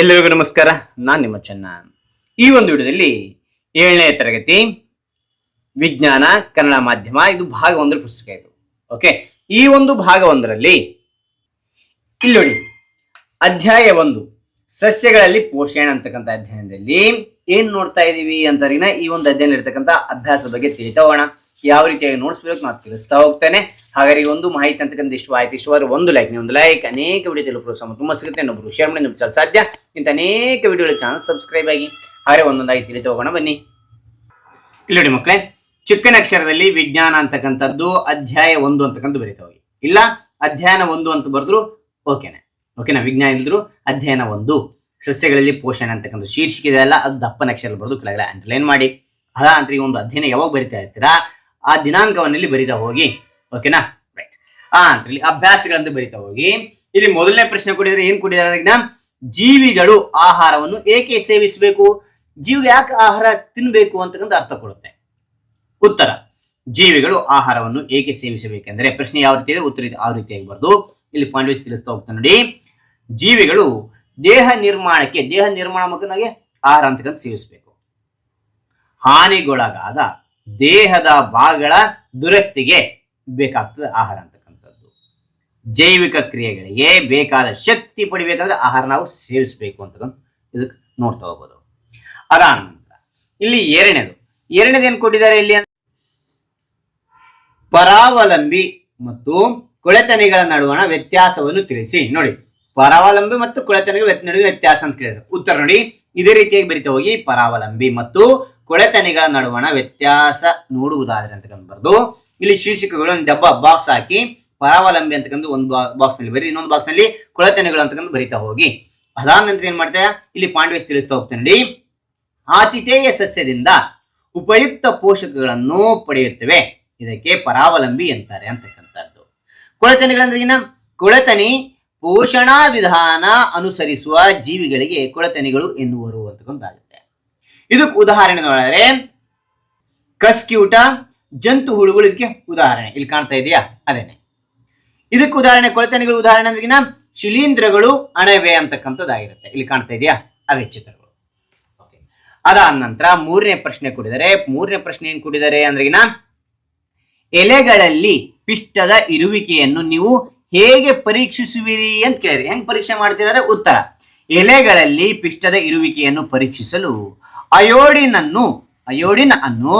ಎಲ್ಲರಿಗೂ ನಮಸ್ಕಾರ. ನಾನು ನಿಮ್ಮ ಚೆನ್ನ. ಈ ಒಂದು ವಿಡಿಯೋದಲ್ಲಿ ಏಳನೇ ತರಗತಿ ವಿಜ್ಞಾನ, ಕನ್ನಡ ಮಾಧ್ಯಮ, ಇದು ಭಾಗ ಒಂದರ ಪುಸ್ತಕ ಇದು. ಓಕೆ ಈ ಒಂದು ಭಾಗ ಒಂದರಲ್ಲಿ ಇಲ್ಲಿ ನೋಡಿ. ಅಧ್ಯಾಯ ಒಂದು. ಸಸ್ಯಗಳಲ್ಲಿ ಪೋಷಣೆ ಅಂತಕ್ಕಂಥ ಅಧ್ಯಯನದಲ್ಲಿ ಏನ್ ನೋಡ್ತಾ ಇದೀವಿ ಅಂತರಿನ ಈ ಒಂದು ಅಧ್ಯಯನ ಇರ್ತಕ್ಕಂಥ ಅಭ್ಯಾಸದ ಬಗ್ಗೆ ತಿಳಿತಾ ಹೋಗೋಣ. ಯಾವ ರೀತಿಯಾಗಿ ನೋಡಿಸ್ಬೇಕು ನಾನು ತಿಳಿಸ್ತಾ ಹೋಗ್ತೇನೆ. ಹಾಗಾಗಿ ಒಂದು ಮಾಹಿತಿ ಅಂತಕ್ಕಂಥ ಇಷ್ಟು ಆಯ್ತು. ಒಂದು ಲೈಕ್ ಒಂದು ಲೈಕ್ ಅನೇಕ ವಿಡಿಯೋ ತಿಳಿದು ಪ್ರೋತ್ಸಾಹ ತುಂಬಾ ಸಿಗುತ್ತೆ. ಇನ್ನೊಬ್ರು ಶೇರ್ ಮಾಡಿ ನಿಮ್ಗೆ ಸಾಧ್ಯ. ಇಂಥ ಅನೇಕ ವಿಡಿಯೋಗಳ ಚಾನಲ್ ಸಬ್ಸ್ಕ್ರೈಬ್ ಆಗಿ. ಹಾಗೆ ಒಂದೊಂದಾಗಿ ತಿಳಿದು ಹೋಗೋಣ ಬನ್ನಿ. ಇಲ್ಲಿ ನೋಡಿ ಮಕ್ಕಳೇ, ಚಿಕ್ಕನ ಅಕ್ಷರದಲ್ಲಿ ವಿಜ್ಞಾನ ಅಂತಕ್ಕಂಥದ್ದು ಅಧ್ಯಾಯ ಒಂದು ಅಂತಕ್ಕಂಥ ಬರೀತಾ ಹೋಗಿ. ಇಲ್ಲ, ಅಧ್ಯಯನ ಒಂದು ಅಂತ ಬರೆದ್ರು ಓಕೆನೆ ಓಕೆನಾ ವಿಜ್ಞಾನ ಇಲ್ದ್ರು ಅಧ್ಯಯನ ಒಂದು. ಸಸ್ಯಗಳಲ್ಲಿ ಪೋಷಣೆ ಅಂತಕ್ಕಂಥ ಶೀರ್ಷಿಕೆ ಇದೆ ಅಲ್ಲ ಅದು ದಪ್ಪನ ಅಕ್ಷರ ಬರೆದು ಕೆಳಗಡೆ ಅಂಡರ್ಲೈನ್ ಮಾಡಿ. ಅದ ಅಂತ ಒಂದು ಅಧ್ಯಯನ ಯಾವಾಗ ಬರಿತಾ ಇರ್ತೀರಾ? ಆ ದಿನಾಂಕವನ್ನಲ್ಲಿ ಬರಿತಾ ಹೋಗಿ. ಓಕೆನಾ ರೈಟ್ ಆ ಅಂತ ಇಲ್ಲಿ ಅಭ್ಯಾಸಗಳಂತ ಬರಿತಾ ಹೋಗಿ. ಇಲ್ಲಿ ಮೊದಲನೇ ಪ್ರಶ್ನೆ ಕೊಟ್ಟಿದ್ರೆ ಏನ್ ಅಂದ್ರೆ ಜೀವಿಗಳು ಆಹಾರವನ್ನು ಏಕೆ ಸೇವಿಸಬೇಕು? ಜೀವಿಗೆ ಯಾಕೆ ಆಹಾರ ತಿನ್ಬೇಕು ಅಂತಕ್ಕಂಥ ಅರ್ಥ ಕೊಡುತ್ತೆ. ಉತ್ತರ. ಜೀವಿಗಳು ಆಹಾರವನ್ನು ಏಕೆ ಸೇವಿಸಬೇಕೆಂದರೆ ಪ್ರಶ್ನೆ ಯಾವ ರೀತಿ ಇದೆ? ಉತ್ತರ ಆ ರೀತಿಯಾಗಿ ಬರ್ದು ಇಲ್ಲಿ ಪಾಯಿಂಟ್ ವೈಸ್ ತಿಳಿಸ್ತಾ ಹೋಗ್ತಾ ನೋಡಿ. ಜೀವಿಗಳು ದೇಹ ನಿರ್ಮಾಣಕ್ಕೆ, ದೇಹ ನಿರ್ಮಾಣ ಮಗನಾಗೆ ಆಹಾರ ಅಂತಕ್ಕಂಥ ಸೇವಿಸಬೇಕು. ಹಾನಿಗೊಳಗಾದ ದೇಹದ ಭಾಗಗಳ ದುರಸ್ತಿಗೆ ಬೇಕಾಗ್ತದೆ ಆಹಾರ ಅಂತಕ್ಕಂಥದ್ದು. ಜೈವಿಕ ಕ್ರಿಯೆಗಳಿಗೆ ಬೇಕಾದ ಶಕ್ತಿ ಪಡಿಬೇಕಂದ್ರೆ ಆಹಾರ ನಾವು ಸೇವಿಸಬೇಕು ಅಂತಕ್ಕಂಥ ಇದಕ್ಕೆ ನೋಡ್ತಾ ಹೋಗ್ಬೋದು. ಅದಾದ ಇಲ್ಲಿ ಎರಡನೇದು. ಎರಡನೇದು ಏನು ಕೊಟ್ಟಿದ್ದಾರೆ ಇಲ್ಲಿ ಪರಾವಲಂಬಿ ಮತ್ತು ಕೊಳೆತನಿಗಳ ನಡುವಣ ವ್ಯತ್ಯಾಸವನ್ನು ತಿಳಿಸಿ. ನೋಡಿ, ಪರಾವಲಂಬಿ ಮತ್ತು ಕೊಳೆತನಿಗಳ ನಡುವೆ ವ್ಯತ್ಯಾಸ ಅಂತ ಕೇಳಿದ್ರು ಉತ್ತರ ನೋಡಿ, ಇದೇ ರೀತಿಯಾಗಿ ಬರಿತಾ ಹೋಗಿ. ಪರಾವಲಂಬಿ ಮತ್ತು ಕೊಳೆತನಿಗಳ ನಡುವಣ ವ್ಯತ್ಯಾಸ ನೋಡುವುದಾದ್ರೆ ಅಂತಕ್ಕಂಥ ಬರ್ದು, ಇಲ್ಲಿ ಶೀರ್ಷಿಕೆಗಳು ಒಂದು ಡಬ್ಬ ಬಾಕ್ಸ್ ಹಾಕಿ, ಪರಾವಲಂಬಿ ಅಂತಕ್ಕಂಥ ಒಂದು ಬಾಕ್ಸ್ನಲ್ಲಿ ಬರೀ ಇನ್ನೊಂದು ಬಾಕ್ಸ್ನಲ್ಲಿ ಕೊಳೆತನಿಗಳು ಅಂತಕ್ಕಂಥ ಬರಿತಾ ಹೋಗಿ. ಅದಾದ ನಂತರ ಏನ್ ಮಾಡ್ತಾ, ಇಲ್ಲಿ ಪಾಂಡವೇಶ್ ತಿಳಿಸ್ತಾ ಹೋಗ್ತೇನೆ ನೋಡಿ. ಆತಿಥೇಯ ಸಸ್ಯದಿಂದ ಉಪಯುಕ್ತ ಪೋಷಕಗಳನ್ನು ಪಡೆಯುತ್ತವೆ. ಇದಕ್ಕೆ ಪರಾವಲಂಬಿ ಅಂತಾರೆ ಅಂತಕ್ಕಂಥದ್ದು. ಕೊಳೆತನಿಗಳಂದ್ರೆ ಏನ? ಕೊಳೆತನಿ ಪೋಷಣಾ ವಿಧಾನ ಅನುಸರಿಸುವ ಜೀವಿಗಳಿಗೆ ಕೊಳೆತನಿಗಳು ಎನ್ನುವರು ಅಂತಕ್ಕಂಥಾಗುತ್ತೆ ಇದಕ್ಕೆ ಉದಾಹರಣೆ ನೋಡಿದ್ರೆ, ಕಸ್ಕ್ಯೂಟ, ಜಂತು ಹುಳುಗಳು ಇದಕ್ಕೆ ಉದಾಹರಣೆ. ಇಲ್ಲಿ ಕಾಣ್ತಾ ಇದೆಯಾ? ಅದೇನೆ. ಇದಕ್ಕೆ ಉದಾಹರಣೆ, ಕೊಳೆತನಿಗಳು ಉದಾಹರಣೆ ಅಂದ್ರೆ ಶಿಲೀಂಧ್ರಗಳು ಅಣವೆ ಅಂತಕ್ಕಂಥದ್ದಾಗಿರುತ್ತೆ. ಇಲ್ಲಿ ಕಾಣ್ತಾ ಇದೆಯಾ? ಅದೇ ಚಿತ್ರಗಳು. ಅದಾದ ನಂತರ ಮೂರನೇ ಪ್ರಶ್ನೆ ಕೊಟ್ಟಿದ್ದಾರೆ ಮೂರನೇ ಪ್ರಶ್ನೆ ಏನ್ ಕೊಟ್ಟಿದ್ದಾರೆ ಅಂದ್ರೆಗಿನ ಎಲೆಗಳಲ್ಲಿ ಪಿಷ್ಟದ ಇರುವಿಕೆಯನ್ನು ನೀವು ಹೇಗೆ ಪರೀಕ್ಷಿಸುವಿರಿ ಅಂತ ಕೇಳಿದ್ರೆ, ಹೆಂಗ್ ಪರೀಕ್ಷೆ ಮಾಡ್ತಿದ್ದಾರೆ? ಉತ್ತರ. ಎಲೆಗಳಲ್ಲಿ ಪಿಷ್ಟದ ಇರುವಿಕೆಯನ್ನು ಪರೀಕ್ಷಿಸಲು ಅಯೋಡಿನ್ ಅನ್ನು ಅಯೋಡಿನ್ ಅನ್ನು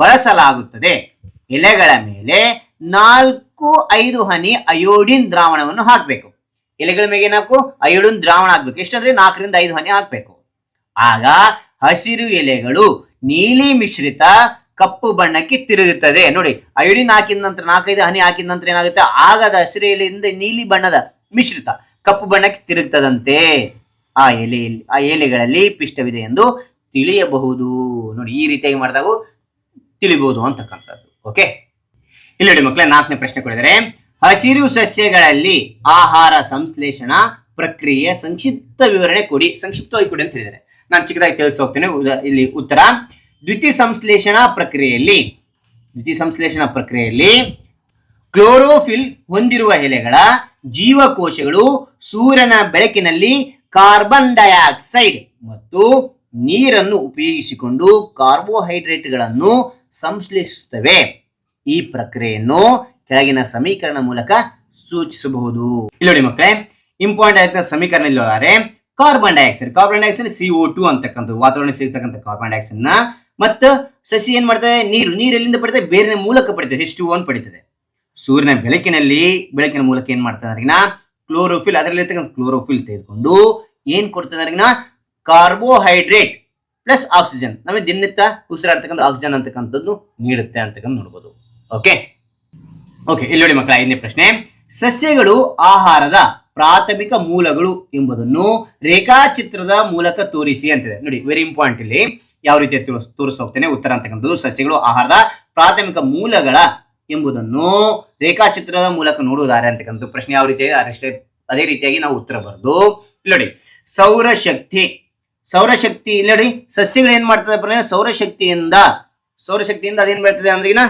ಬಳಸಲಾಗುತ್ತದೆ. ಎಲೆಗಳ ಮೇಲೆ ನಾಲ್ಕು ಐದು ಹನಿ ಅಯೋಡಿನ್ ದ್ರಾವಣವನ್ನು ಹಾಕಬೇಕು. ಎಲೆಗಳ ಮೇಲೆ ಏನಾಕು ಅಯೋಡಿನ್ ದ್ರಾವಣ ಹಾಕ್ಬೇಕು. ಎಷ್ಟಂದ್ರೆ ನಾಲ್ಕರಿಂದ ಐದು ಹನಿ ಹಾಕ್ಬೇಕು. ಆಗ ಹಸಿರು ಎಲೆಗಳು ನೀಲಿ ಮಿಶ್ರಿತ ಕಪ್ಪು ಬಣ್ಣಕ್ಕೆ ತಿರುಗುತ್ತದೆ. ನೋಡಿ, ಅಯೋಡಿನ್ ಹಾಕಿದ ನಂತರ ನಾಲ್ಕೈದು ಹನಿ ಹಾಕಿದ ನಂತರ ಏನಾಗುತ್ತೆ? ಆಗದ ಹಸಿರು ಎಲೆಯಿಂದ ನೀಲಿ ಬಣ್ಣದ ಮಿಶ್ರಿತ ಕಪ್ಪು ಬಣ್ಣಕ್ಕೆ ತಿರುಗ್ತದಂತೆ. ಆ ಎಲೆಯಲ್ಲಿ, ಆ ಎಲೆಗಳಲ್ಲಿ ಪಿಷ್ಟವಿದೆ ಎಂದು ತಿಳಿಯಬಹುದು. ನೋಡಿ, ಈ ರೀತಿಯಾಗಿ ಮಾಡಿದಾಗ ತಿಳಿಬಹುದು ಅಂತಕ್ಕಂಥದ್ದು. ಓಕೆ ಇಲ್ಲಿ ನೋಡಿ ಮಕ್ಕಳೇ ನಾಲ್ಕನೇ ಪ್ರಶ್ನೆ ಕೊಡಿದರೆ ಹಸಿರು ಸಸ್ಯಗಳಲ್ಲಿ ಆಹಾರ ಸಂಶ್ಲೇಷಣಾ ಪ್ರಕ್ರಿಯೆ ಸಂಕ್ಷಿಪ್ತ ವಿವರಣೆ ಕೊಡಿ. ಸಂಕ್ಷಿಪ್ತವಾಗಿ ಕೊಡಿ ಅಂತ ಹೇಳಿದರೆ ನಾನು ಚಿಕ್ಕದಾಗಿ ತಿಳಿಸ್ತಾ ಇಲ್ಲಿ ಉತ್ತರ. ದ್ವಿತೀಯ ಸಂಶ್ಲೇಷಣಾ ಪ್ರಕ್ರಿಯೆಯಲ್ಲಿ, ದ್ವಿತೀಯ ಸಂಶ್ಲೇಷಣಾ ಪ್ರಕ್ರಿಯೆಯಲ್ಲಿ ಕ್ಲೋರೋಫಿಲ್ ಹೊಂದಿರುವ ಎಲೆಗಳ ಜೀವಕೋಶಗಳು ಸೂರ್ಯನ ಬೆಳಕಿನಲ್ಲಿ ಕಾರ್ಬನ್ ಡೈಆಕ್ಸೈಡ್ ಮತ್ತು ನೀರನ್ನು ಉಪಯೋಗಿಸಿಕೊಂಡು ಕಾರ್ಬೋಹೈಡ್ರೇಟ್ಗಳನ್ನು ಸಂಶ್ಲೇಷಿಸುತ್ತವೆ. ಈ ಪ್ರಕ್ರಿಯೆಯನ್ನು ಕೆಳಗಿನ ಸಮೀಕರಣ ಮೂಲಕ ಸೂಚಿಸಬಹುದು. ಇಲ್ಲಿ ಮಕ್ಕಳೇ, ಇಂಪಾರ್ಟೆಂಟ್ ಆಯ್ತ ಸಮೀಕರಣ ಇಲ್ಲಿ carbon dioxide carbon dioxide C O two ಅಂತಕ್ಕಂಥ ವಾತಾವರಣ ಸಿಗ್ತಕ್ಕಂಥ ಕಾರ್ಬನ್ ಡೈಆಕ್ಸೈಡ್ನ ಮತ್ತು ಸಸಿ ಏನ್ ಮಾಡ್ತದೆ? ನೀರು ನೀರು ಎಲ್ಲಿಂದ ಪಡಿತದೆ? ಬೇರಿನ ಮೂಲಕ ಪಡಿತದೆ ಹೆಚ್ ಟು ಅನ್ನು ಪಡಿತದೆ. ಸೂರ್ಯನ ಬೆಳಕಿನಲ್ಲಿ, ಬೆಳಕಿನ ಮೂಲಕ ಏನ್ ಅಂದ್ರಿಗಿನ? ಕ್ಲೋರೋಫಿಲ್ ಅದರಲ್ಲಿ ಕ್ಲೋರೋಫಿಲ್ ತೆಗೆದುಕೊಂಡು ಏನ್ ಕೊಡ್ತದೆ ಕಾರ್ಬೋಹೈಡ್ರೇಟ್ ಪ್ಲಸ್ ಆಕ್ಸಿಜನ್. ನಮಗೆ ದಿನನಿತ್ಯ ಉಸಿರಾಡ್ತಕ್ಕಂಥ ಆಕ್ಸಿಜನ್ ಅಂತಕ್ಕಂಥದ್ದು ನೀಡುತ್ತೆ ಅಂತಕ್ಕಂಥ ನೋಡ್ಬೋದು. ಓಕೆ ಓಕೆ ಇಲ್ಲಿ ನೋಡಿ ಮಕ್ಕಳ, ಐದನೇ ಪ್ರಶ್ನೆ. ಸಸ್ಯಗಳು ಆಹಾರದ ಪ್ರಾಥಮಿಕ ಮೂಲಗಳು ಎಂಬುದನ್ನು ರೇಖಾಚಿತ್ರದ ಮೂಲಕ ತೋರಿಸಿ ಅಂತಿದೆ. ನೋಡಿ ವೆರಿ ಇಂಪಾರ್ಟೆಂಟ್ ಇಲ್ಲಿ. ಯಾವ ರೀತಿ ತೋರಿಸ್- ಹೋಗ್ತೇನೆ, ಉತ್ತರ ಅಂತಕ್ಕಂಥದ್ದು ಸಸ್ಯಗಳು ಆಹಾರದ ಪ್ರಾಥಮಿಕ ಮೂಲಗಳ ಎಂಬುದನ್ನು ರೇಖಾಚಿತ್ರದ ಮೂಲಕ ನೋಡುವುದಾರೆ ಅಂತಕ್ಕಂಥ ಪ್ರಶ್ನೆ ಯಾವ ರೀತಿ ಅದೇ ರೀತಿಯಾಗಿ ನಾವು ಉತ್ತರ ಬರೆದು ನೋಡಿ. ಸೌರಶಕ್ತಿ ಸೌರಶಕ್ತಿ ಇಲ್ಲ ನೋಡಿ ಸಸ್ಯಗಳು ಏನ್ ಮಾಡ್ತದೆ ಸೌರಶಕ್ತಿಯಿಂದ ಸೌರಶಕ್ತಿಯಿಂದ ಅದೇನ್ ಬರ್ತದೆ ಅಂದ್ರಿಗಿನ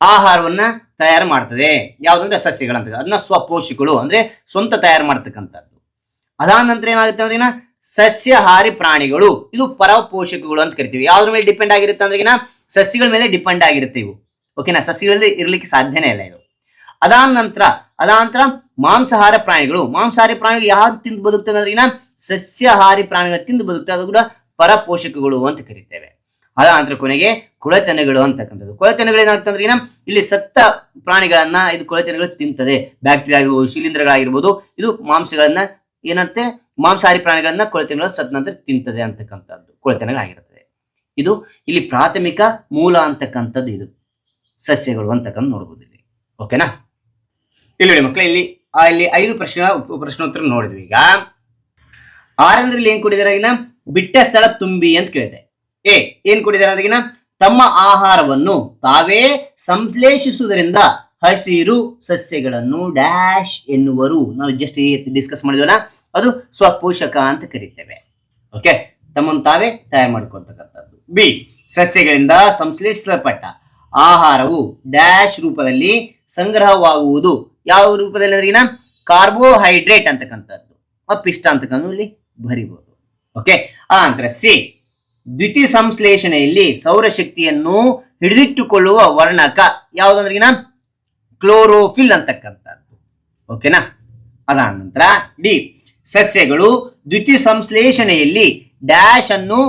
ಆಹಾರವನ್ನ ತಯಾರು ಮಾಡ್ತದೆ. ಯಾವ್ದಂದ್ರೆ ಅಂತ ಅದನ್ನ ಸ್ವಪೋಷಿಗಳು ಅಂದ್ರೆ ಸ್ವಂತ ತಯಾರು ಮಾಡ್ತಕ್ಕಂಥದ್ದು. ಅದಾದ ನಂತರ ಏನಾಗುತ್ತೆ ಅಂದ್ರೆ ಸಸ್ಯಹಾರಿ ಪ್ರಾಣಿಗಳು. ಇದು ಪರಪೋಷಕಗಳು ಅಂತ ಕರಿತೀವಿ. ಯಾವ್ದ್ರ ಮೇಲೆ ಡಿಪೆಂಡ್ ಆಗಿರುತ್ತೆ ಅಂದ್ರೆ ಸಸ್ಯಗಳ ಮೇಲೆ ಡಿಪೆಂಡ್ ಆಗಿರುತ್ತೆ ಇವು. ಓಕೆನಾ ಸಸ್ಯಗಳಲ್ಲಿ ಇರ್ಲಿಕ್ಕೆ ಸಾಧ್ಯನೇ ಇಲ್ಲ ಇದು. ಅದಾದ ನಂತರ ಅದಾದ ನಂತರ ಮಾಂಸಾಹಾರ ಪ್ರಾಣಿಗಳು. ಮಾಂಸಾಹಾರಿ ಪ್ರಾಣಿಗಳು ಯಾವ್ದು ತಿಂದು ಬದುಕ್ತದೆ ಅಂದ್ರೆ ಈಗಿನ ಸಸ್ಯಾಹಾರಿ ಪ್ರಾಣಿಗಳ ತಿಂದು ಬದುಕುತ್ತೆ ಅದು ಕೂಡ ಪರಪೋಷಕಗಳು ಅಂತ ಕರಿತೇವೆ. ಅದ ನಂತರ ಕೊನೆಗೆ ಕೊಳೆತನಗಳು ಅಂತಕ್ಕಂಥದ್ದು. ಕೊಳೆತನೆಗಳು ಏನಾಗ್ತಂದ್ರೆ ಏನ ಇಲ್ಲಿ ಸತ್ತ ಪ್ರಾಣಿಗಳನ್ನ ಇದು ಕೊಳೆತನೆಗಳು ತಿಂತದೆ. ಬ್ಯಾಕ್ಟೀರಿಯಾ ಆಗಿರ್ಬೋದು, ಶಿಲೀಂಧ್ರಗಳಾಗಿರ್ಬೋದು, ಇದು ಮಾಂಸಗಳನ್ನ ಏನಂತೆ, ಮಾಂಸಾಹಾರಿ ಪ್ರಾಣಿಗಳನ್ನ ಕೊಳೆತನೆಗಳು ಸತ್ತ ನಂತರ ತಿಂತದೆ ಅಂತಕ್ಕಂಥದ್ದು ಕೊಳೆತನೆಗಳಾಗಿರುತ್ತದೆ ಇದು ಇಲ್ಲಿ ಪ್ರಾಥಮಿಕ ಮೂಲ ಅಂತಕ್ಕಂಥದ್ದು ಇದು. ಸಸ್ಯಗಳು ಅಂತಕ್ಕಂಥ ನೋಡ್ಬೋದು ಇಲ್ಲಿ. ಓಕೆನಾ ಇಲ್ಲಿ ಮಕ್ಕಳೇ, ಇಲ್ಲಿ ಇಲ್ಲಿ ಐದು ಪ್ರಶ್ನೆ ಪ್ರಶ್ನೋತ್ತರ ನೋಡಿದ್ವಿ. ಈಗ ಆರಂದ್ರಲ್ಲಿ ಏನ್ ಕೊಟ್ಟಿದ್ದಾರೆ ಆಗಿನ ಬಿಟ್ಟ ಸ್ಥಳ ತುಂಬಿ ಅಂತ ಕೇಳಿದೆ. ಏ ಏನ್ ಕೊಟ್ಟಿದ್ದಾರೆ ಅದಕ್ಕಿನ ತಮ್ಮ ಆಹಾರವನ್ನು ತಾವೇ ಸಂಶ್ಲೇಷಿಸುವುದರಿಂದ ಹಸಿರು ಸಸ್ಯಗಳನ್ನು ಡ್ಯಾಶ್ ಎನ್ನುವರು. ನಾವು ಜಸ್ಟ್ ಡಿಸ್ಕಸ್ ಮಾಡಿದ್ವಲ್ಲ, ಅದು ಸ್ವಪೋಷಕ ಅಂತ ಕರಿತೇವೆ. ಓಕೆ? ತಮ್ಮನ್ನು ತಾವೇ ತಯಾರು ಮಾಡ್ಕೊಳ್ತಕ್ಕಂಥದ್ದು. ಬಿ, ಸಸ್ಯಗಳಿಂದ ಸಂಶ್ಲೇಷಿಸಲ್ಪಟ್ಟ ಆಹಾರವು ಡ್ಯಾಶ್ ರೂಪದಲ್ಲಿ ಸಂಗ್ರಹವಾಗುವುದು ಯಾವ ರೂಪದಲ್ಲಿ ಅಂದ್ರೆ ಕಾರ್ಬೋಹೈಡ್ರೇಟ್ ಅಂತಕ್ಕಂಥದ್ದು. ಆ ಪಿಷ್ಟ ಅಂತಕ್ಕಂಥ ಇಲ್ಲಿ. ಬರಿಬಹುದು ಓಕೆ ಆ ನಂತರ ಸಿ. ದ್ವಿತಿ ಸಂಶ್ಲೇಷಣೆಯಲ್ಲಿ ಸೌರಶಕ್ತಿಯನ್ನು ಹಿಡಿದಿಟ್ಟುಕೊಳ್ಳುವ ವರ್ಣಕ ಯಾವುದಂದ್ರಿಗಿನ ಕ್ಲೋರೋಫಿಲ್ ಅಂತಕ್ಕಂಥದ್ದು. ಓಕೆನಾ ಅದಾದ ನಂತರ ಡಿ. ಸಸ್ಯಗಳು ದ್ವಿತಿ ಸಂಶ್ಲೇಷಣೆಯಲ್ಲಿ ಡ್ಯಾಶ್ ಅನ್ನು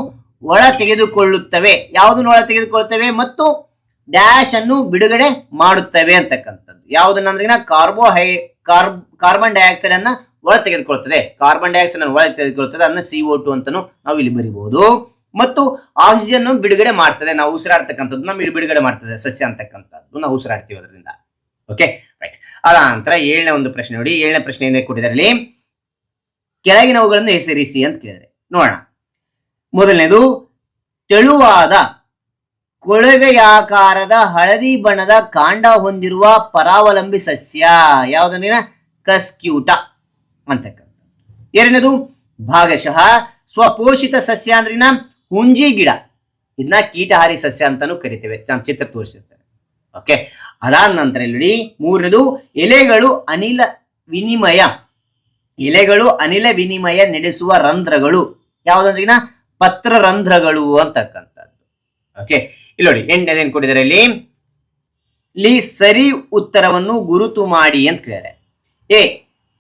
ಒಳ ತೆಗೆದುಕೊಳ್ಳುತ್ತವೆ ಯಾವುದನ್ನು ಒಳ ತೆಗೆದುಕೊಳ್ಳುತ್ತವೆ ಮತ್ತು ಡ್ಯಾಶ್ ಅನ್ನು ಬಿಡುಗಡೆ ಮಾಡುತ್ತವೆ ಅಂತಕ್ಕಂಥದ್ದು. ಯಾವುದನ್ನ ಅಂದ್ರೆ ಕಾರ್ಬೋಹೈ ಕಾರ್ಬ್ ಕಾರ್ಬನ್ ಡೈಆಕ್ಸೈಡ್ ಅನ್ನ ಒಳ ತೆಗೆದುಕೊಳ್ತದೆ. ಕಾರ್ಬನ್ ಡೈಆಕ್ಸೈಡ್ ಅನ್ನು ಒಳ ತೆಗೆದುಕೊಳ್ತದೆ. ಅದನ್ನ ಸಿ ಓ ಟು ಅಂತಾನು ನಾವು ಇಲ್ಲಿ ಬರಿಬಹುದು. ಮತ್ತು ಆಕ್ಸಿಜನ್ ಬಿಡುಗಡೆ ಮಾಡ್ತದೆ. ನಾವು ಉಸಿರಾಡ್ತಕ್ಕಂಥದ್ದು ನಮ್ಮ ಬಿಡುಗಡೆ ಮಾಡ್ತದೆ. ಸಸ್ಯ ಅಂತಕ್ಕಂಥದ್ದು ನಾವು ಉಸಿರಾಡ್ತೀವಿ ಅದರಿಂದ. ಓಕೆ ರೈಟ್ ಅದ ನಂತರ ಏಳನೇ ಒಂದು ಪ್ರಶ್ನೆ ನೋಡಿ. ಏಳನೇ ಪ್ರಶ್ನೆ ಏನೇ ಕೊಟ್ಟಿದ್ದಾರೆ ಕೆಳಗಿನವುಗಳನ್ನು ಹೆಸರಿಸಿ ಅಂತ ಕೇಳಿದ್ರೆ ನೋಡೋಣ. ಮೊದಲನೇದು, ತೆಳುವಾದ ಕೊಳವೆಯಾಕಾರದ ಹಳದಿ ಬಣ್ಣದ ಕಾಂಡ ಹೊಂದಿರುವ ಪರಾವಲಂಬಿ ಸಸ್ಯ. ಯಾವುದನ್ನ ಕಸ್ಕ್ಯೂಟ. ಅಂತಕ್ಕಂಥ ಎರಡನೇದು, ಭಾಗಶಃ ಸ್ವಪೋಷಿತ ಸಸ್ಯ ಅಂದ್ರಿನ ಹುಂಜಿ ಗಿಡ. ಇದನ್ನ ಕೀಟಹಾರಿ ಸಸ್ಯ ಅಂತಾನು ಕರಿತೇವೆ ನಮ್ಮ ಚಿತ್ರ ತೋರಿಸಿರ್ತಾರೆ ಓಕೆ, ಅದಾದ ನಂತರ ಇಲ್ಲಿ ಮೂರನೇದು, ಎಲೆಗಳು ಅನಿಲ ವಿನಿಮಯ. ಎಲೆಗಳು ಅನಿಲ ವಿನಿಮಯ ನಡೆಸುವ ರಂಧ್ರಗಳು. ಯಾವುದಂದ್ರಿನ? ಪತ್ರರಂಧ್ರಗಳು ಅಂತಕ್ಕಂಥದ್ದು. ಓಕೆ, ಇಲ್ಲಿ ನೋಡಿ, ಎಂಟನೇದೇನು ಕೊಟ್ಟಿದ್ದಾರೆ ಇಲ್ಲಿ? ಇಲ್ಲಿ ಸರಿ ಉತ್ತರವನ್ನು ಗುರುತು ಮಾಡಿ ಅಂತ ಕೇಳಿದ್ದಾರೆ. A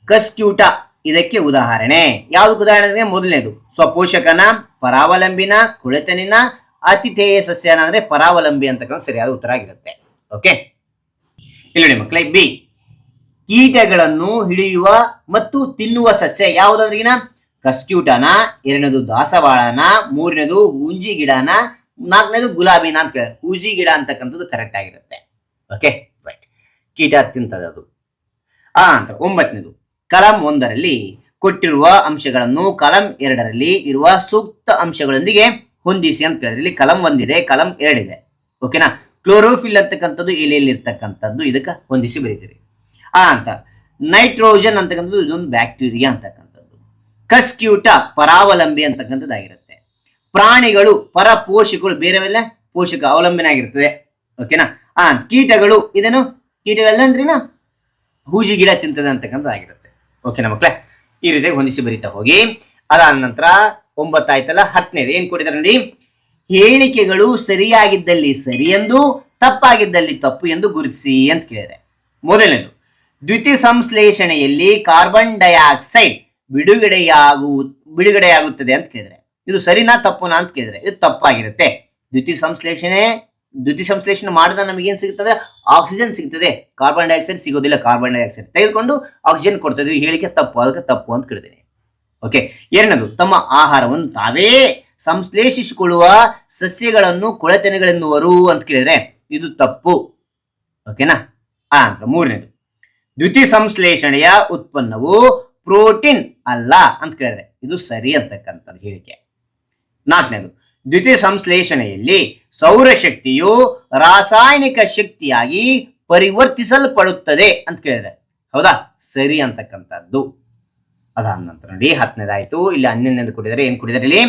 cuscuta. ಇದಕ್ಕೆ ಉದಾಹರಣೆ. ಯಾವ್ದು ಉದಾಹರಣೆ ಮೊದಲನೇದು. ಸ್ವಪೋಷಕನ, ಪರಾವಲಂಬಿನ, ಕುಳೆತನಿನ ಅತಿಥೇಯ ಸಸ್ಯನ ಅಂದ್ರೆ ಪರಾವಲಂಬಿ ಅಂತಕ್ಕಂಥ ಸರಿಯಾದ ಉತ್ತರ ಆಗಿರುತ್ತೆ. ಓಕೆ ಇಲ್ಲಿ ನೋಡಿ ಮಕ್ಕಳೇ ಬಿ. ಕೀಟಗಳನ್ನು ಹಿಡಿಯುವ ಮತ್ತು ತಿನ್ನುವ ಸಸ್ಯ ಯಾವುದಂದ್ರಿಗಿನ ಕಸ್ಕ್ಯೂಟನ, ಎರಡನೇದು ದಾಸವಾಳನ, ಮೂರನೇದು ಹೂಂಜಿ ಗಿಡನ, ನಾಲ್ಕನೇದು ಗುಲಾಬಿನ ಅಂತ ಕೇಳಿ ಹೂಜಿ ಗಿಡ ಅಂತಕ್ಕಂಥದ್ದು ಕರೆಕ್ಟ್ ಆಗಿರುತ್ತೆ. ಓಕೆ ರೈಟ್ ಕೀಟ ತಿಂತದದು ಆ ಅಂತ ಒಂಬತ್ತನೇದು ಕಲಂ ಒಂದರಲ್ಲಿ ಕೊಟ್ಟಿರುವ ಅಂಶಗಳನ್ನು ಕಲಂ ಎರಡರಲ್ಲಿ ಇರುವ ಸೂಕ್ತ ಅಂಶಗಳೊಂದಿಗೆ ಹೊಂದಿಸಿ ಅಂತ ಹೇಳಿದ್ರೆ ಇಲ್ಲಿ ಕಲಂ ಒಂದಿದೆ, ಕಲಂ ಎರಡಿದೆ. ಓಕೆನಾ ಕ್ಲೋರೋಫಿಲ್ ಅಂತಕ್ಕಂಥದ್ದು ಎಲೆಯಲ್ಲಿ ಇರ್ತಕ್ಕಂಥದ್ದು ಇದಕ್ಕೆ ಹೊಂದಿಸಿ ಬರೀತೀರಿ. ಆ ಅಂತ. ನೈಟ್ರೋಜನ್ ಅಂತಕ್ಕಂಥದ್ದು ಇದೊಂದು ಬ್ಯಾಕ್ಟೀರಿಯಾ ಅಂತಕ್ಕಂಥದ್ದು. ಕಸ್ಕ್ಯೂಟ ಪರಾವಲಂಬಿ ಅಂತಕ್ಕಂಥದ್ದಾಗಿರುತ್ತೆ. ಪ್ರಾಣಿಗಳು ಪರ ಪೋಷಕಗಳು ಬೇರೆ ಮೇಲೆ ಪೋಷಕ ಅವಲಂಬನೆ ಆಗಿರ್ತದೆ. ಓಕೆನಾ ಆ ಕೀಟಗಳು ಇದನ್ನು ಕೀಟಗಳೆಲ್ಲ ಅಂದ್ರೆ ಹೂಜಿ ಗಿಡ ತಿಂತದೆ ಅಂತಕ್ಕಂಥದ್ದಾಗಿರುತ್ತೆ. ಓಕೆನಾ ಮಕ್ಕಳೇ ಈ ರೀತಿ ಹೊಂದಿಸಿ ಬರೀತಾ ಹೋಗಿ. ಅದಾದ ನಂತರ ಒಂಬತ್ತಾಯ್ತಲ್ಲ, ಹತ್ತನೇದು, ಏನ್ ಕೊಟ್ಟಿದ್ದಾರೆ ನೋಡಿ? ಹೇಳಿಕೆಗಳು ಸರಿಯಾಗಿದ್ದಲ್ಲಿ ಸರಿ ಎಂದು, ತಪ್ಪಾಗಿದ್ದಲ್ಲಿ ತಪ್ಪು ಎಂದು ಗುರುತಿಸಿ ಅಂತ ಕೇಳಿದೆ ಮೊದಲನೇದು ದ್ವಿತಿ ಸಂಶ್ಲೇಷಣೆಯಲ್ಲಿ ಕಾರ್ಬನ್ ಡೈಆಕ್ಸೈಡ್ ಬಿಡುಗಡೆಯಾಗು, ಬಿಡುಗಡೆಯಾಗುತ್ತದೆ ಅಂತ ಕೇಳಿದ್ರೆ ಇದು ಸರಿನಾ ತಪ್ಪುನಾ ಅಂತ ಕೇಳಿದ್ರೆ ಇದು ತಪ್ಪಾಗಿರುತ್ತೆ. ದ್ವಿತಿ ಸಂಶ್ಲೇಷಣೆ ದ್ಯುತಿ ಸಂಶ್ಲೇಷಣೆ ಮಾಡಿದ ನಮಗೆ ಏನ್ ಸಿಗ್ತದೆ? ಆಕ್ಸಿಜನ್ ಸಿಗ್ತದೆ. ಕಾರ್ಬನ್ ಡೈಆಕ್ಸೈಡ್ ಸಿಗೋದಿಲ್ಲ ಕಾರ್ಬನ್ ಡೈಆಕ್ಸೈಡ್ ತೆಗೆದುಕೊಂಡು ಆಕ್ಸಿಜನ್ ಕೊಡ್ತದೆ ಈ ಹೇಳಿಕೆ ತಪ್ಪು, ಅದಕ್ಕೆ ತಪ್ಪು ಅಂತ ಕೇಳ್ತೇನೆ. ಓಕೆ ಎರಡನೇದು, ತಮ್ಮ ಆಹಾರವನ್ನು ತಾವೇ ಸಂಶ್ಲೇಷಿಸಿಕೊಳ್ಳುವ ಸಸ್ಯಗಳನ್ನು ಕೊಳೆತೆನೆಗಳೆನ್ನುವರು ಅಂತ ಕೇಳಿದ್ರೆ ಇದು ತಪ್ಪು. ಓಕೆನಾ ಆ ಮೂರನೇದು, ದ್ಯುತಿ ಸಂಶ್ಲೇಷಣೆಯ ಉತ್ಪನ್ನವು ಪ್ರೋಟೀನ್ ಅಲ್ಲ ಅಂತ ಕೇಳಿದ್ರೆ ಇದು ಸರಿ ಅಂತಕ್ಕಂಥದ್ದು ಹೇಳಿಕೆ. ನಾಲ್ಕನೇದು ದ್ಯುತಿ ಸಂಶ್ಲೇಷಣೆಯಲ್ಲಿ ಸೌರಶಕ್ತಿಯು ರಾಸಾಯನಿಕ ಶಕ್ತಿಯಾಗಿ ಪರಿವರ್ತಿಸಲ್ಪಡುತ್ತದೆ ಅಂತ ಕೇಳಿದೆ ಹೌದಾ? ಸರಿ ಅಂತಕ್ಕಂಥದ್ದು. ಅದಾದ ನಂತರ ನೋಡಿ, ಹತ್ತನೇದಾಯ್ತು. ಇಲ್ಲಿ ಹನ್ನೊಂದನೇದು ಕೊಟ್ಟಿದ್ದಾರೆ ಏನ್ ಕೊಟ್ಟಿದ್ದಾರೆ ಇಲ್ಲಿ?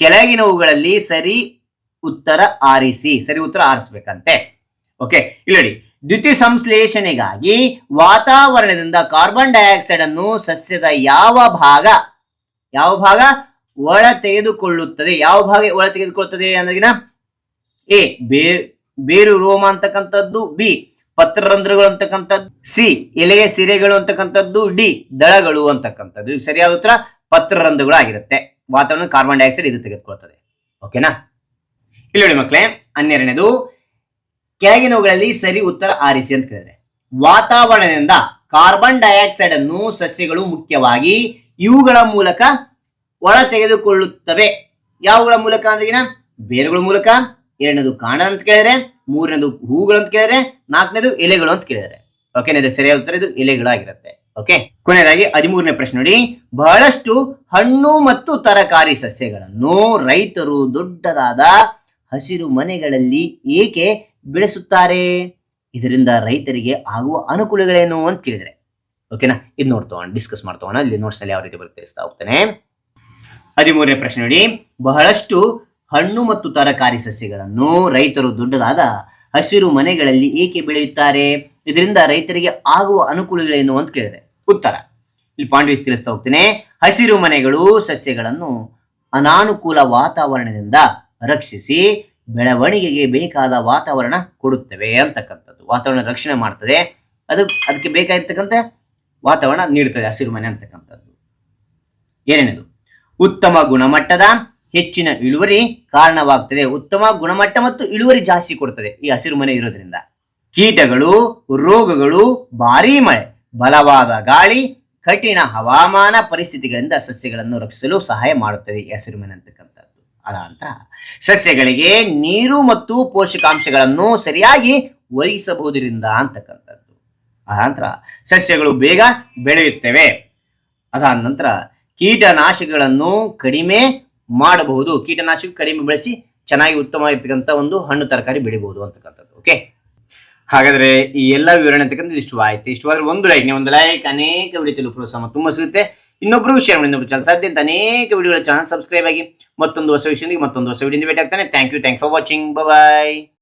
ಕೆಳಗಿನವುಗಳಲ್ಲಿ ಸರಿ ಉತ್ತರ ಆರಿಸಿ, ಸರಿ ಉತ್ತರ ಆರಿಸ್ಬೇಕಂತೆ. ಓಕೆ ಇಲ್ಲಿ ನೋಡಿ. ದ್ಯುತಿ ಸಂಶ್ಲೇಷಣೆಗಾಗಿ ವಾತಾವರಣದಿಂದ ಕಾರ್ಬನ್ ಡೈಆಕ್ಸೈಡ್ ಅನ್ನು ಸಸ್ಯದ ಯಾವ ಭಾಗ? ಯಾವ ಭಾಗ? ಒಳ ತೆಗೆದುಕೊಳ್ಳುತ್ತದೆ. ಯಾವ ಭಾಗ ಒಳ ತೆಗೆದುಕೊಳ್ಳುತ್ತದೆ ಅಂದ್ರಗಿನ? ಎ, ಬೇ, ಬೇರು ರೋಮ ಅಂತಕ್ಕಂಥದ್ದು, ಬಿ, ಪತ್ರರಂಧ್ರಗಳು ಅಂತಕ್ಕಂಥದ್ದು, ಸಿ, ಎಲೆಯ ಸಿರೆಗಳು ಅಂತಕ್ಕಂಥದ್ದು, ಡಿ, ದಳಗಳು ಅಂತಕ್ಕಂಥದ್ದು. ಸರಿಯಾದ ಉತ್ತರ ಪತ್ರರಂಧ್ರಗಳು ಆಗಿರುತ್ತೆ ವಾತಾವರಣ ಕಾರ್ಬನ್ ಡೈಆಕ್ಸೈಡ್ ಇದು ತೆಗೆದುಕೊಳ್ಳುತ್ತದೆ. ಓಕೆನಾ ಇಲ್ಲಿ ನೋಡಿ ಮಕ್ಕಳೇ ಹನ್ನೆರಡನೇದು, ಕೆಳಗಿನವುಗಳಲ್ಲಿ ಸರಿ ಉತ್ತರ ಆರಿಸಿ ಅಂತ ಕೇಳಿದೆ. ವಾತಾವರಣದಿಂದ ಕಾರ್ಬನ್ ಡೈಆಕ್ಸೈಡ್ ಅನ್ನು ಸಸ್ಯಗಳು ಮುಖ್ಯವಾಗಿ ಇವುಗಳ ಮೂಲಕ ಒಳ ತೆಗೆದುಕೊಳ್ಳುತ್ತವೆ ಯಾವುಗಳ ಮೂಲಕ ಅಂದ್ರೆ ಬೇರುಗಳ ಮೂಲಕ. ಎರಡನೇದು ಕಾಣ ಅಂತ ಕೇಳಿದ್ರೆ, ಮೂರನೇದು ಹೂಗಳು ಅಂತ ಕೇಳಿದ್ರೆ, ನಾಲ್ಕನೇದು ಎಲೆಗಳು ಅಂತ ಕೇಳಿದ್ರೆ. ಓಕೆನಾ ಇದು ಸರಿಯಾದ ಉತ್ತರ, ಇದು ಎಲೆಗಳಾಗಿರುತ್ತೆ. ಓಕೆ ಕೊನೆಯದಾಗಿ ಹದಿಮೂರನೇ ಪ್ರಶ್ನೆ ನೋಡಿ. ಬಹಳಷ್ಟು ಹಣ್ಣು ಮತ್ತು ತರಕಾರಿ ಸಸ್ಯಗಳನ್ನು ರೈತರು ದೊಡ್ಡದಾದ ಹಸಿರು ಮನೆಗಳಲ್ಲಿ ಏಕೆ ಬೆಳೆಸುತ್ತಾರೆ? ಇದರಿಂದ ರೈತರಿಗೆ ಆಗುವ ಅನುಕೂಲಗಳೇನು ಅಂತ ಕೇಳಿದ್ರೆ. ಓಕೆನಾ ಇದು ನೋಡ್ತೋಣ ಡಿಸ್ಕಸ್ ಮಾಡ್ತೋಣ ಇಲ್ಲಿ ನೋಟ್ಸ್ ಅಲ್ಲಿ ಯಾವ ರೀತಿ ಬರುತ್ತೆ ಹೋಗ್ತೇನೆ. ಹದಿಮೂರನೇ ಪ್ರಶ್ನೆ ನೋಡಿ. ಬಹಳಷ್ಟು ಹಣ್ಣು ಮತ್ತು ತರಕಾರಿ ಸಸ್ಯಗಳನ್ನು ರೈತರು ದೊಡ್ಡದಾದ ಹಸಿರು ಮನೆಗಳಲ್ಲಿ ಏಕೆ ಬೆಳೆಯುತ್ತಾರೆ? ಇದರಿಂದ ರೈತರಿಗೆ ಆಗುವ ಅನುಕೂಲಗಳೇನು ಅಂತ ಕೇಳಿದ್ರೆ ಉತ್ತರ. ಇಲ್ಲಿ ಪಾಯಿಂಟ್ ವೈಸ್ ತಿಳಿಸ್ತಾ ಹೋಗ್ತೇನೆ. ಹಸಿರು ಮನೆಗಳು ಸಸ್ಯಗಳನ್ನು ಅನಾನುಕೂಲ ವಾತಾವರಣದಿಂದ ರಕ್ಷಿಸಿ ಬೆಳವಣಿಗೆಗೆ ಬೇಕಾದ ವಾತಾವರಣ ಕೊಡುತ್ತವೆ ಅಂತಕ್ಕಂಥದ್ದು. ವಾತಾವರಣ ರಕ್ಷಣೆ ಮಾಡ್ತದೆ. ಅದು ಅದಕ್ಕೆ ಬೇಕಾಗಿರ್ತಕ್ಕಂಥ ವಾತಾವರಣ ನೀಡ್ತದೆ ಹಸಿರು ಮನೆ ಅಂತಕ್ಕಂಥದ್ದು. ಏನೇನದು? ಉತ್ತಮ ಗುಣಮಟ್ಟದ ಹೆಚ್ಚಿನ ಇಳುವರಿ ಕಾರಣವಾಗ್ತದೆ. ಉತ್ತಮ ಗುಣಮಟ್ಟ ಮತ್ತು ಇಳುವರಿ ಜಾಸ್ತಿ ಕೊಡ್ತದೆ ಈ ಹಸಿರು ಮನೆ ಇರೋದ್ರಿಂದ. ಕೀಟಗಳು, ರೋಗಗಳು, ಭಾರೀ ಮಳೆ, ಬಲವಾದ ಗಾಳಿ, ಕಠಿಣ ಹವಾಮಾನ ಪರಿಸ್ಥಿತಿಗಳಿಂದ ಸಸ್ಯಗಳನ್ನು ರಕ್ಷಿಸಲು ಸಹಾಯ ಮಾಡುತ್ತದೆ ಈ ಹಸಿರು ಮನೆ ಅಂತಕ್ಕಂಥದ್ದು. ಅದಂತ ಸಸ್ಯಗಳಿಗೆ ನೀರು ಮತ್ತು ಪೋಷಕಾಂಶಗಳನ್ನು ಸರಿಯಾಗಿ ಒದಗಿಸಬಹುದರಿಂದ ಅಂತಕ್ಕಂಥದ್ದು. ಅದಂತರ ಸಸ್ಯಗಳು ಬೇಗ ಬೆಳೆಯುತ್ತವೆ. ಅದಾದ ನಂತರ ಕೀಟನಾಶಕಗಳನ್ನು ಕಡಿಮೆ ಮಾಡಬಹುದು. ಕೀಟನಾಶಕ ಕಡಿಮೆ ಬಳಸಿ ಚೆನ್ನಾಗಿ ಉತ್ತಮವಾಗಿರ್ತಕ್ಕಂಥ ಒಂದು ಹಣ್ಣು ತರಕಾರಿ ಬೆಳಿಬಹುದು ಅಂತಕ್ಕಂಥದ್ದು. ಓಕೆ ಹಾಗಾದ್ರೆ ಈ ಎಲ್ಲ ವಿವರಣೆ ಅಂತಕ್ಕಂಥ ಇಷ್ಟವಾಯಿತು. ಇಷ್ಟವಾದ್ರೆ ಒಂದು ಲೈಕ್ ನೀವು ಒಂದು ಲೈಕ್ ಅನೇಕ ವಿಡಿಯೋ ಪ್ರೋತ್ಸಾಹ ತುಂಬ ಸಿಗುತ್ತೆ. ಇನ್ನೊಬ್ರು ವಿಷಯ ಮಾಡಿ, ಇನ್ನೊಬ್ರು ಚಾನಲ್ ಸಾಧ್ಯ ಅಂತ ಅನೇಕ ವಿಡಿಯೋಗಳ ಚಾನಲ್ ಸಬ್ಸ್ಕ್ರೈಬ್ ಆಗಿ ಮತ್ತೊಂದು ಹೊಸ ವಿಷಯದಲ್ಲಿ ಮತ್ತೊಂದು ಹೊಸ ವಿಡಿಯೋ ಭೇಟಿ ಆಗ್ತಾನೆ thank you thank for watching bye